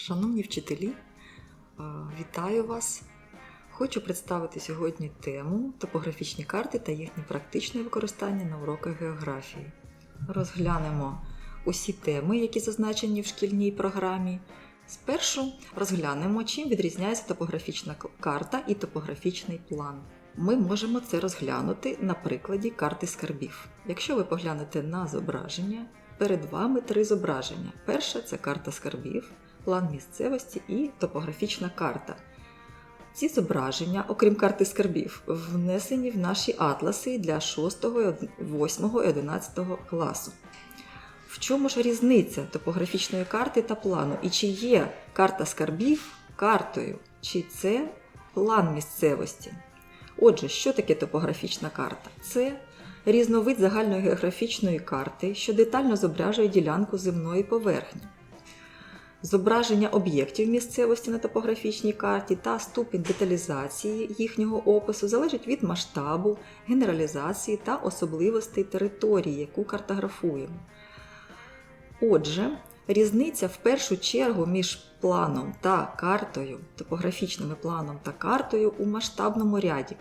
Шановні вчителі, вітаю вас! Хочу представити сьогодні тему топографічні карти та їхнє практичне використання на уроках географії. Розглянемо усі теми, які зазначені в шкільній програмі. Спершу розглянемо, чим відрізняється топографічна карта і топографічний план. Ми можемо це розглянути на прикладі карти скарбів. Якщо ви поглянете на зображення, перед вами три зображення. Перше це карта скарбів, план місцевості і топографічна карта. Ці зображення, окрім карти скарбів, внесені в наші атласи для 6, 8 і 11 класу. В чому ж різниця топографічної карти та плану? І чи є карта скарбів картою, чи це план місцевості? Отже, що таке топографічна карта? Це різновид загальногеографічної карти, що детально зображує ділянку земної поверхні. Зображення об'єктів місцевості на топографічній карті та ступінь деталізації їхнього опису залежить від масштабу, генералізації та особливостей території, яку картографуємо. Отже, різниця в першу чергу між планом та картою, топографічним планом та картою у масштабному ряді.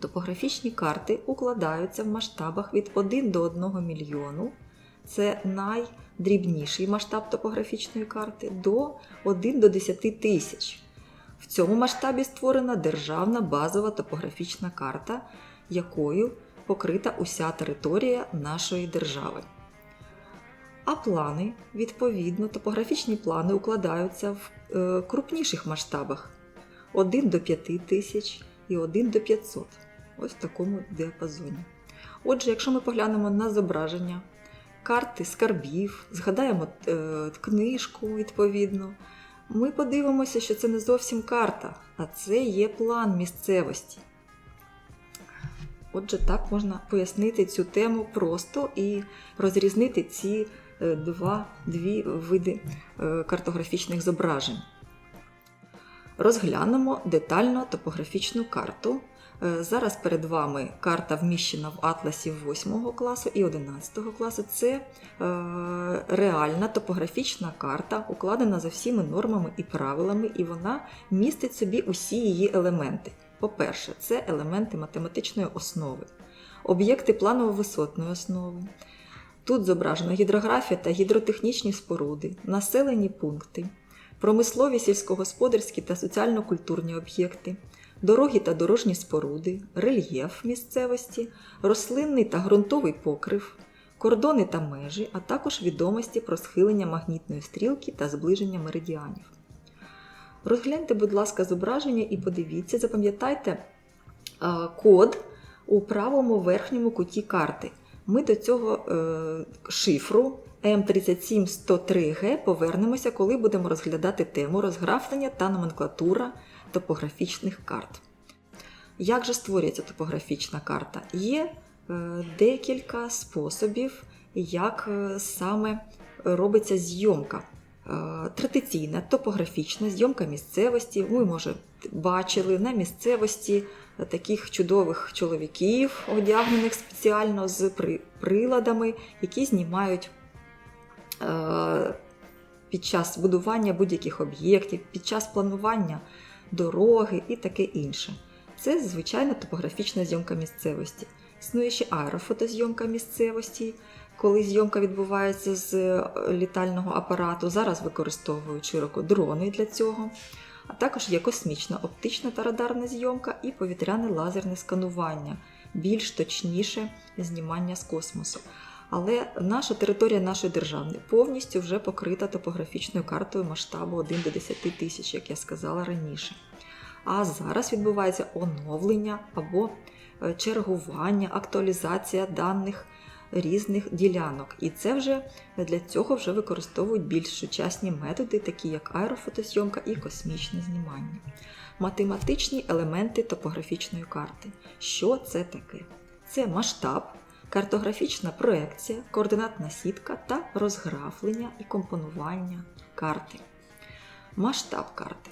Топографічні карти укладаються в масштабах від 1 до 1 мільйону. Це найдрібніший масштаб топографічної карти до 1 до 10 тисяч. В цьому масштабі створена державна базова топографічна карта, якою покрита уся територія нашої держави. А плани, відповідно, топографічні плани укладаються в е, крупніших масштабах 1 до 5 тисяч і 1 до 500. Ось в такому діапазоні. Отже, якщо ми поглянемо на зображення карти скарбів, згадаємо е, книжку відповідно, ми подивимося, що це не зовсім карта, а це є план місцевості. Отже, так можна пояснити цю тему просто і розрізнити ці е, два дві види е, картографічних зображень. Розглянемо детально топографічну карту. Е, Зараз перед вами карта вміщена в атласі 8 класу і 11 класу. Це е, реальна топографічна карта, укладена за всіми нормами і правилами, і вона містить собі усі її елементи. По-перше, це елементи математичної основи, об'єкти планово-висотної основи. Тут зображена гідрографія та гідротехнічні споруди, населені пункти, промислові сільськогосподарські та соціально-культурні об'єкти, дороги та дорожні споруди, рельєф місцевості, рослинний та ґрунтовий покрив, кордони та межі, а також відомості про схилення магнітної стрілки та зближення меридіанів. Розгляньте, будь ласка, зображення і подивіться, запам'ятайте код у правому верхньому куті карти. Ми до цього е, шифру М37103Г повернемося, коли будемо розглядати тему розграфлення та номенклатура топографічних карт. Як же створюється топографічна карта? Є е, декілька способів, як е, саме робиться зйомка. Е, Традиційна топографічна зйомка місцевості. Ви, може, бачили на місцевості таких чудових чоловіків, одягнених спеціально з приладами, які знімають під час будування будь-яких об'єктів, під час планування дороги і таке інше. Це звичайна топографічна зйомка місцевості. Існує ще аерофотозйомка місцевості, коли зйомка відбувається з е, літального апарату. Зараз використовують широко дрони для цього. А також є космічна оптична та радарна зйомка і повітряне лазерне сканування, більш точніше знімання з космосу. Але наша територія нашої держави повністю вже покрита топографічною картою масштабу 1 до 10 тисяч, як я сказала раніше. А зараз відбувається оновлення або е, чергування, актуалізація даних різних ділянок. І це вже для цього вже використовують більш сучасні методи, такі як аерофотозйомка і космічне знімання. Математичні елементи топографічної карти. Що це таке? Це масштаб, картографічна проекція, координатна сітка та розграфлення і компонування карти. Масштаб карти.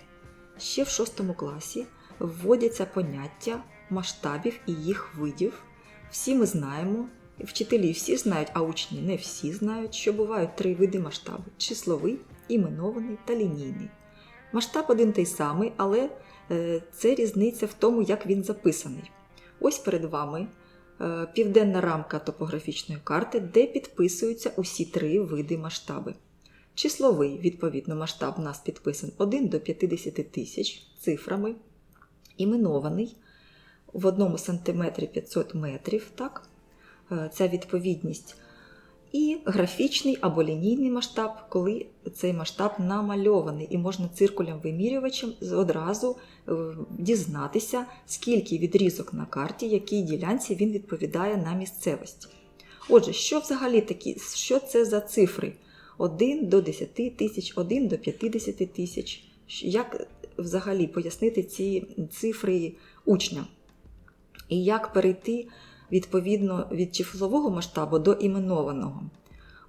Ще в 6 класі вводяться поняття масштабів і їх видів. Всі ми знаємо, вчителі всі знають, а учні не всі знають, що бувають три види масштабу: числовий, іменований та лінійний. Масштаб один той самий, але е, це різниця в тому, як він записаний. Ось перед вами південна рамка топографічної карти, де підписуються усі три види масштаби. Числовий, відповідно, масштаб у нас підписан 1 до 50 тисяч цифрами, іменований в 1 см 500 метрів, так? Е, ця відповідність. І графічний або лінійний масштаб, коли цей масштаб намальований, і можна циркулем-вимірювачем одразу е, дізнатися, скільки відрізок на карті, якій ділянці він відповідає на місцевості. Отже, що взагалі такі, що це за цифри? 1 до 10 тисяч, 1 до 50 тисяч. Як взагалі пояснити ці цифри учням? І як перейти відповідно від числового масштабу до іменованого?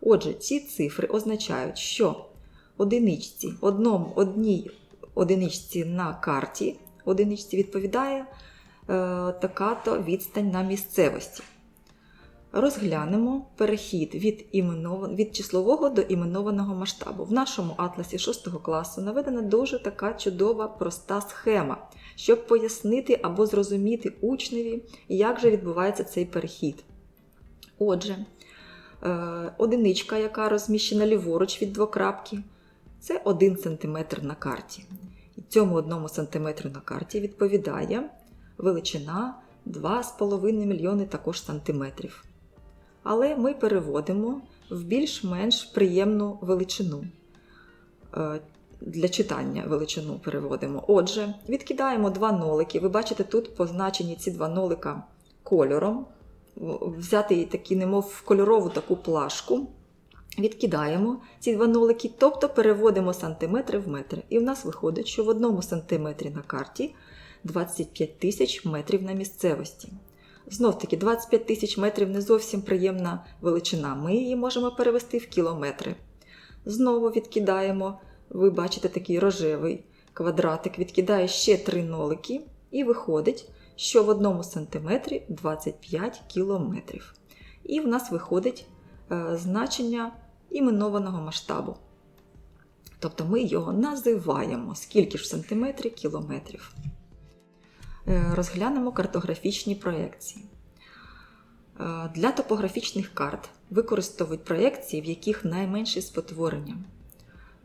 Отже, ці цифри означають, що одиничці, одному, одній одиничці на карті одиничці відповідає е, така-то відстань на місцевості. Розглянемо перехід від іменов... від числового до іменованого масштабу. В нашому атласі 6 класу наведена дуже така чудова проста схема, щоб пояснити або зрозуміти учневі, як же відбувається цей перехід. Отже, е, одиничка, яка розміщена ліворуч від двокрапки, це 1 см на карті. І цьому 1 см на карті відповідає величина 2,5 мільйони також сантиметрів але ми переводимо в більш-менш приємну величину. Для читання величину переводимо. Отже, відкидаємо два нолики. Ви бачите, тут позначені ці два нолика кольором. Взяти такі, немов кольорову таку плашку. Відкидаємо ці два нолики, тобто переводимо сантиметри в метри. І в нас виходить, що в одному сантиметрі на карті 25 тисяч метрів на місцевості. Знов таки 25 тисяч метрів не зовсім приємна величина. Ми її можемо перевести в кілометри. Знову відкидаємо, ви бачите такий рожевий квадратик, відкидає ще три нолики, і виходить, що в одному сантиметрі 25 кілометрів. І в нас виходить е, значення іменованого масштабу. Тобто ми його називаємо скільки ж сантиметрі кілометрів. Е, розглянемо картографічні проєкції. Е, для топографічних карт використовують проєкції, в яких найменше спотворення.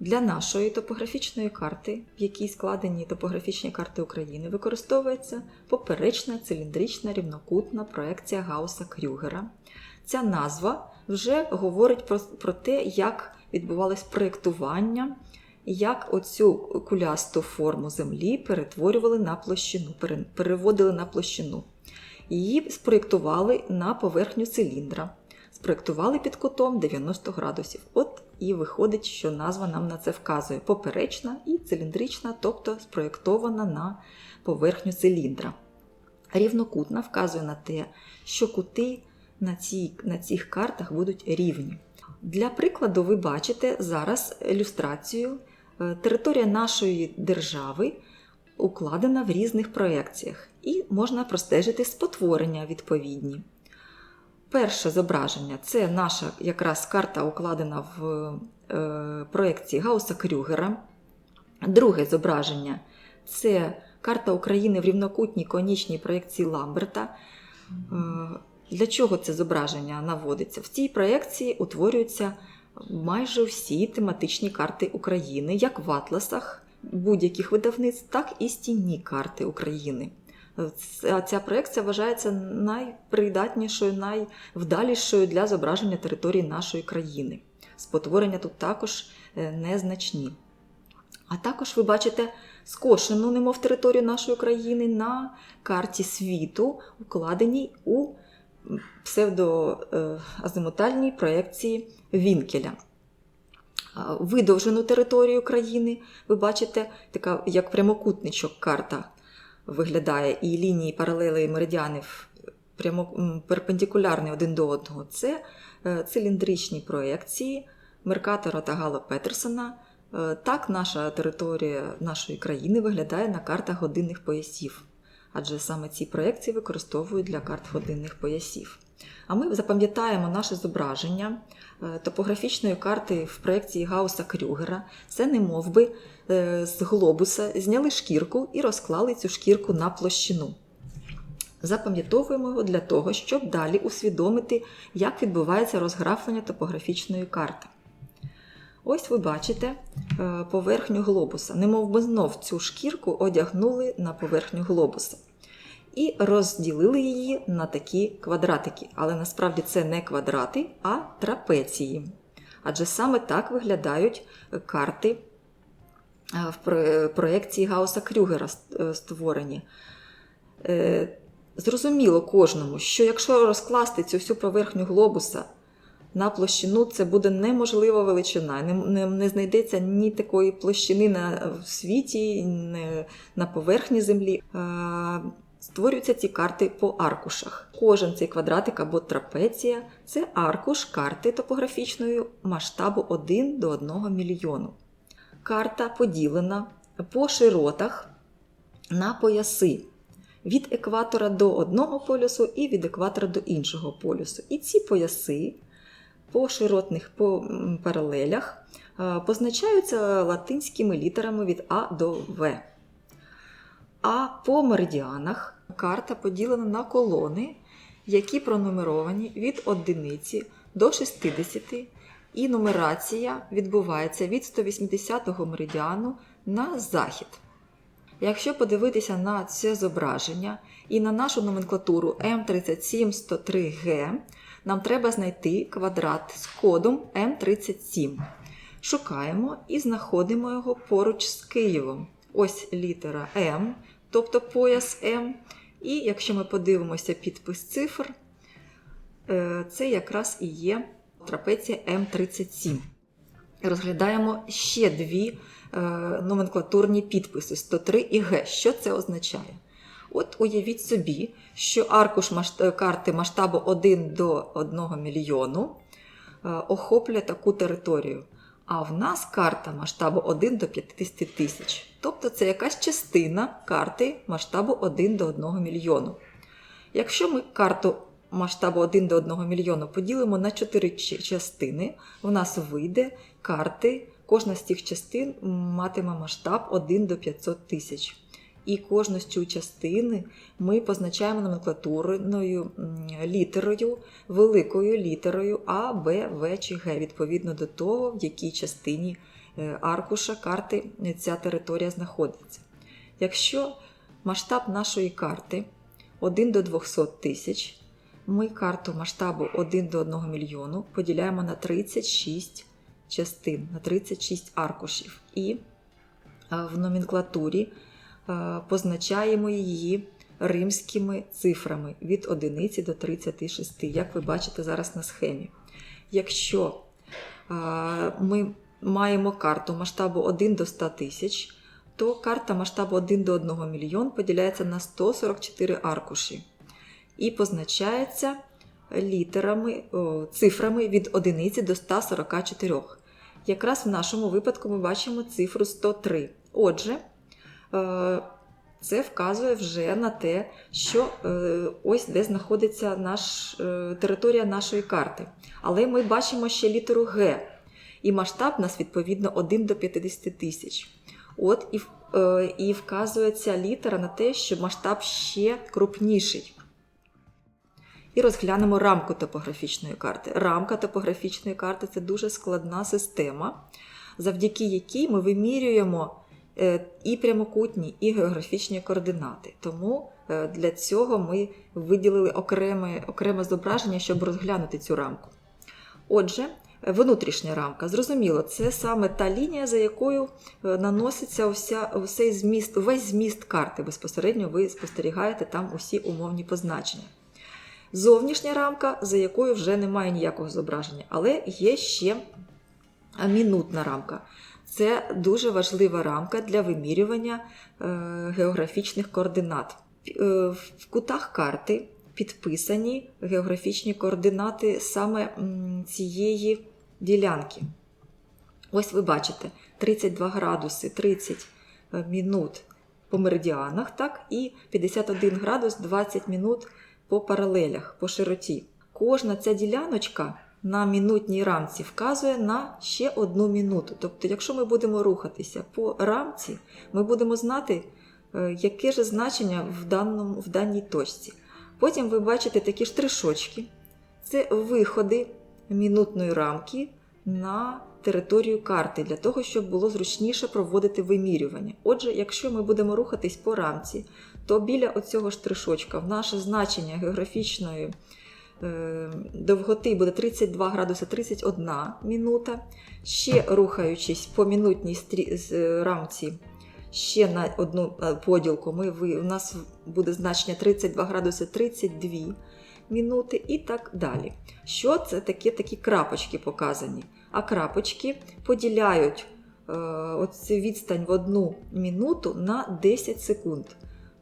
Для нашої топографічної карти, в якій складені топографічні карти України, використовується поперечна циліндрична рівнокутна проекція Гауса Крюгера. Ця назва вже говорить про, про те, як відбувалось проєктування як оцю кулясту форму землі перетворювали на площину, переводили на площину. Її спроєктували на поверхню циліндра, спроєктували під кутом 90 градусів. От і виходить, що назва нам на це вказує: поперечна і циліндрична, тобто спроєктована на поверхню циліндра. Рівнокутна вказує на те, що кути на, цій, на цих картах будуть рівні. Для прикладу, ви бачите зараз ілюстрацію Е, територія нашої держави укладена в різних проекціях, і можна простежити спотворення відповідні. Перше зображення це наша якраз карта укладена в е, проекції Гауса Крюгера. Друге зображення це карта України в рівнокутній конічній проєкції Ламберта. Е, для чого це зображення наводиться? В цій проєкції утворюються майже всі тематичні карти України, як в атласах будь-яких видавництв, так і стінні карти України. Ця проекція вважається найпридатнішою, найвдалішою для зображення території нашої країни. Спотворення тут також е, незначні. А також ви бачите скошену, немов територію нашої країни на карті світу, укладеній у псевдоазимутальній проєкції Вінкеля. Видовжену територію країни, ви бачите, така як прямокутничок карта виглядає, і лінії паралели і меридіанів прямо перпендикулярні один до одного. Це е, циліндричні проєкції Меркатора та Гала Петерсона. Е, так, наша територія нашої країни виглядає на картах годинних поясів адже саме ці проекції використовують для карт годинних поясів. А ми запам'ятаємо наше зображення е, топографічної карти в проєкції Гауса Крюгера. Це не мов би е, з глобуса зняли шкірку і розклали цю шкірку на площину. Запам'ятовуємо його для того, щоб далі усвідомити, як відбувається розграфлення топографічної карти. Ось ви бачите е, поверхню глобуса. Немов би знов цю шкірку одягнули на поверхню глобуса. І розділили її на такі квадратики. Але насправді це не квадрати, а трапеції. Адже саме так виглядають карти е, в проєкції Гауса Крюгера е, створені. Е, Зрозуміло кожному, що якщо розкласти цю всю поверхню глобуса на площину, це буде неможлива величина. Не, не, не знайдеться ні такої площини на, в світі, ні на поверхні землі. Створюються ці карти по аркушах. Кожен цей квадратик або трапеція це аркуш карти топографічної масштабу 1 до 1 мільйону. Карта поділена по широтах на пояси від екватора до одного полюсу і від екватора до іншого полюсу. І ці пояси по широтних по паралелях позначаються латинськими літерами від А до В. А по меридіанах карта поділена на колони, які пронумеровані від 1 до 60, і нумерація відбувається від 180-го меридіану на захід. Якщо подивитися на це зображення і на нашу номенклатуру М37-103Г, нам треба знайти квадрат з кодом М37. Шукаємо і знаходимо його поруч з Києвом. Ось літера М, тобто пояс М. І якщо ми подивимося підпис цифр, е, це якраз і є трапеція М37. Розглядаємо ще дві е, номенклатурні підписи 103 і Г. Що це означає? От уявіть собі, що аркуш карти масштабу 1 до 1 мільйону е, охоплює таку територію. А в нас карта масштабу 1 до 50 тисяч. Тобто це якась частина карти масштабу 1 до 1 мільйону. Якщо ми карту масштабу 1 до 1 мільйону поділимо на 4 частини, у нас вийде карти. Кожна з цих частин матиме масштаб 1 до 500 тисяч. І кожну з цю частини ми позначаємо номенклатурною літерою, великою літерою А, Б, В чи Г, відповідно до того, в якій частині е, аркуша карти ця територія знаходиться. Якщо масштаб нашої карти 1 до 200 тисяч, ми карту масштабу 1 до 1 мільйону поділяємо на 36 частин, на 36 аркушів. І е, в номенклатурі е, позначаємо її римськими цифрами від 1 до 36, як ви бачите зараз на схемі. Якщо е, ми маємо карту масштабу 1 до 100 тисяч, то карта масштабу 1 до 1 мільйон поділяється на 144 аркуші і позначається літерами, цифрами від 1 до 144. Якраз в нашому випадку ми бачимо цифру 103. Отже, е, це вказує вже на те, що е, ось де знаходиться наш, е, територія нашої карти. Але ми бачимо ще літеру Г, і масштаб у нас відповідно 1 до 50 тисяч. От і, е, і вказує ця літера на те, що масштаб ще крупніший. І розглянемо рамку топографічної карти. Рамка топографічної карти це дуже складна система, завдяки якій ми вимірюємо е, і прямокутні, і географічні координати. Тому е, для цього ми виділили окреме, окреме зображення, щоб розглянути цю рамку. Отже, е, внутрішня рамка. Зрозуміло, це саме та лінія, за якою е, наноситься уся, усей зміст, увесь зміст карти. Безпосередньо ви спостерігаєте там усі умовні позначення. Зовнішня рамка, за якою вже немає ніякого зображення, але є ще мінутна рамка. Це дуже важлива рамка для вимірювання е, географічних координат. Е, В кутах карти підписані географічні координати саме цієї ділянки. Ось ви бачите 32 градуси 30 минут по меридіанах, так, і 51 градус 20 минут по паралелях, по широті. кожна ця діляночка на мінутній рамці вказує на ще одну мінуту. Тобто, якщо ми будемо рухатися по рамці, ми будемо знати, е, яке ж значення в, даному, в даній точці. Потім ви бачите такі штришочки. Це виходи мінутної рамки на територію карти для того, щоб було зручніше проводити вимірювання. Отже, якщо ми будемо рухатись по рамці, то біля оцього штришочка в наше значення географічної довготи буде 32 градуси 31 минута. Ще рухаючись по мінутній стрі... е, рамці, ще на одну е, поділку, ми, у нас буде значення 32 градуси 32 минути і так далі. Що це таке? Такі крапочки показані. А крапочки поділяють е, оцю відстань в одну минуту на 10 секунд.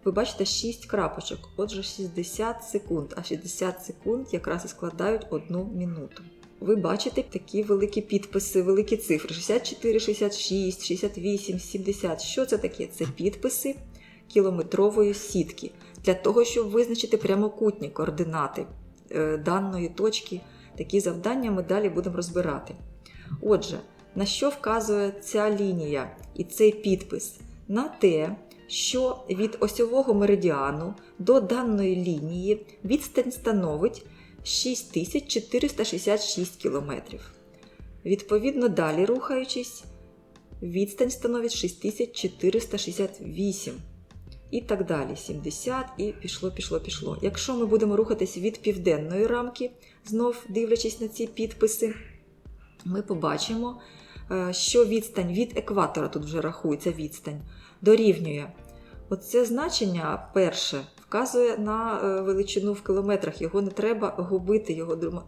Ви бачите 6 крапочок, отже 60 секунд, а 60 секунд якраз і складають одну минуту. Ви бачите такі великі підписи, великі цифри: 64, 66, 68, 70. Що це таке? Це підписи кілометрової сітки для того, щоб визначити прямокутні координати е, даної точки. Такі завдання ми далі будемо розбирати. Отже, на що вказує ця лінія і цей підпис? На те, що від осьового меридіану до даної лінії відстань становить 6466 км. Відповідно, далі рухаючись, відстань становить 6468 і так далі. 70 і пішло, пішло, пішло. Якщо ми будемо рухатись від південної рамки, знов дивлячись на ці підписи, ми побачимо, е, що відстань від екватора, тут вже рахується відстань, дорівнює. Оце значення перше вказує на е, величину в кілометрах. Його не треба губити, його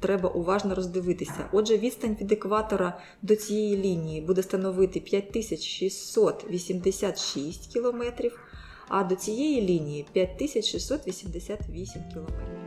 треба уважно роздивитися. Отже, відстань від екватора до цієї лінії буде становити 5686 кілометрів, а до цієї лінії 5688 кілометрів.